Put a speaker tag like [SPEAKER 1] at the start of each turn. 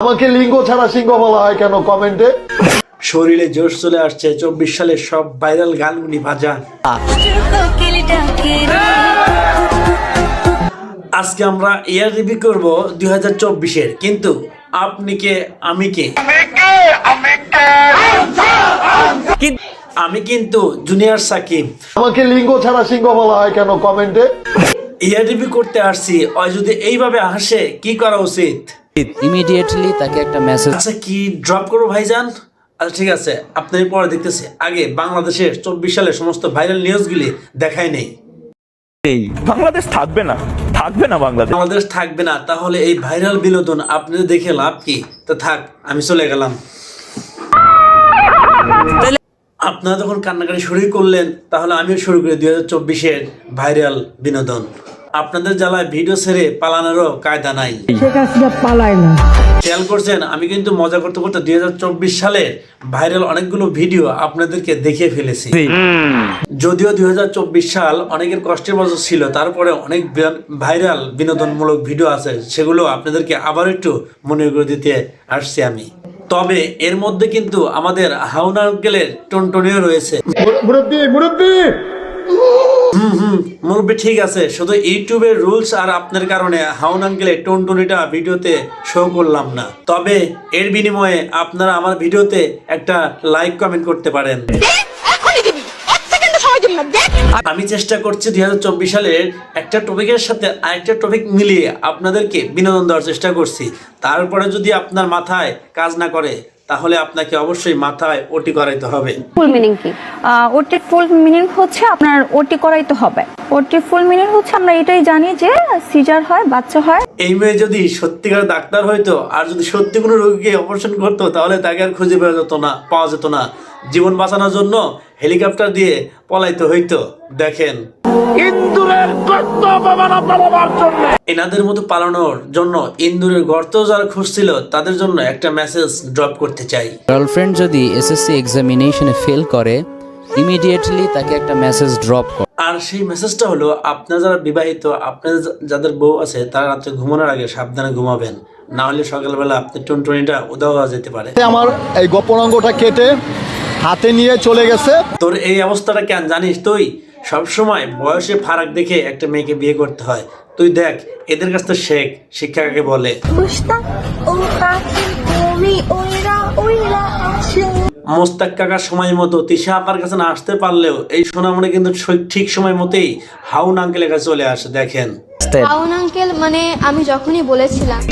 [SPEAKER 1] আমাকে লিঙ্গ ছাড়া সিংহ বলা হয় কেন? কমেন্টে।
[SPEAKER 2] শরীরে জোশ চলে আসছে চব্বিশ সালের সব ভাইরাল গানগুলি ভাজা আজকে আমরা এয়ার রিভিউ করব দুই হাজার চব্বিশের কিন্তু আপনি কে আমি কে? আমি কিন্তু জুনিয়র সাকিব।
[SPEAKER 1] আমাকে লিঙ্গ ছাড়া সিংহ বলা হয় কেন? কমেন্টে।
[SPEAKER 2] এয়ার রিভিউ করতে আসছি ওই যদি এইভাবে হাসে কি করা উচিত?
[SPEAKER 3] ইমিডিয়েটলি তাকে একটা মেসেজ
[SPEAKER 2] আচ্ছা কি ড্রপ করব ভাইজান? আচ্ছা ঠিক আছে আপনার পরে দেখতেছি। আগে বাংলাদেশের চব্বিশ সালের সমস্ত ভাইরাল নিউজগুলি দেখাই নেই।
[SPEAKER 4] নেই বাংলাদেশ থাকবে না। থাকবে না বাংলাদেশ।
[SPEAKER 2] বাংলাদেশ থাকবে না। তাহলে এই ভাইরাল বিনোদন আপনাদের দেখে লাভ কি? তো থাক আমি চলে গেলাম। আপনারা যখন কান্নাকাটি শুরু করলেন তাহলে আমিও শুরু করি দুই হাজার চব্বিশের ভাইরাল বিনোদন। আপনাদের জ্বালায় ভিডিও ছেড়ে পালানোরও কায়দা নাই।
[SPEAKER 5] শেখ হাসিনা পালায় না।
[SPEAKER 2] খেয়াল করছেন আমি কিন্তু মজা করতে করতে দুই হাজার চব্বিশ সালের ভাইরাল অনেকগুলো ভিডিও আপনাদেরকে দেখিয়ে ফেলেছি। যদিও দুই হাজার চব্বিশ সাল অনেকের কষ্টের বছর ছিল তারপরে অনেক ভাইরাল বিনোদনমূলক ভিডিও আছে সেগুলো আপনাদেরকে আবার একটু মনে করে দিতে আসছি আমি। তবে এর মধ্যে কিন্তু আমাদের হাউন আঙ্কেলের টনটনিও রয়েছে।
[SPEAKER 1] মুরব্বী মুরব্বী!
[SPEAKER 2] মুরব্বী ঠিক আছে শুধু ইউটিউবের রুলস আর আপনার কারণে হাউন আঙ্কেলের টনটনিটা ভিডিওতে শো করলাম না। তবে এর বিনিময়ে আপনারা আমার ভিডিওতে একটা লাইক কমেন্ট করতে পারেন। আমি চেষ্টা করছি দুই হাজার চব্বিশ সালের একটা টপিকের সাথে আরেকটা টপিক মিলিয়ে আপনাদেরকে বিনোদন দেওয়ার চেষ্টা করছি। তারপরে যদি আপনার মাথায় কাজ না করে তাহলে আপনাকে অবশ্যই মাথায় ওটি করাইতে হবে।
[SPEAKER 6] ফুল মিনিং কি? ওটির ফুল মিনিং হচ্ছে আপনার ওটি করাইতে হবে। ওটির ফুল মিনিং হচ্ছে আমরা এটাই জানি যে সিজার হয় বাচ্চা হয়।
[SPEAKER 2] এই মেয়ে যদি সত্যিকার ডাক্তার হইতো আর যদি সত্যি কোনো রোগীকে অপারেশন করতো তাহলে তাকে আর খুঁজে পাওয়া যেত না পাওয়া যেত না। জীবন বাঁচানোর জন্য হেলিকপ্টার দিয়ে পলাইতে হইতো। দেখেন। এনাদের মতো পালানোর জন্য ইন্দুরের গর্ত যারা খুঁজছিল তাদের জন্য একটা মেসেজ ড্রপ করতে চাই।
[SPEAKER 3] গার্লফ্রেন্ড যদি এসএসসি এক্সামিনেশনে ফেল করে ইমিডিয়েটলি তাকে একটা মেসেজ ড্রপ কর।
[SPEAKER 2] আর সেই মেসেজটা হলো আপনারা যারা বিবাহিত আপনাদের যা- যাদের বউ আছে তারা রাত্রে ঘুমানোর আগে সাবধানে ঘুমাবেন। না হলে সকালবেলা আপনার টুনটুনিটা উদাও হওয়া যেতে পারে।
[SPEAKER 1] আমার এই গোপন অঙ্গটা কেটে হাতে নিয়ে চলে গেছে।
[SPEAKER 2] তোর এই অবস্থাটা কেন জানিস তুই? সবসময় বয়সে ফারাক দেখে একটা মেয়েকে বিয়ে করতে হয়। তুই দেখ এদের কাছ থেকে শেখ শিক্ষা কাকে বলে? মোস্তাক কাকার সময় মতো তিশা আপার কাছে না আসতে পারলেও এই সোনামণি কিন্তু ঠিক সময় মতেই হাউন আঙ্কেলের কাছে চলে আসে দেখেন।
[SPEAKER 7] পাউন আঙ্কেল মানে আমি যখনই বলেছিলাম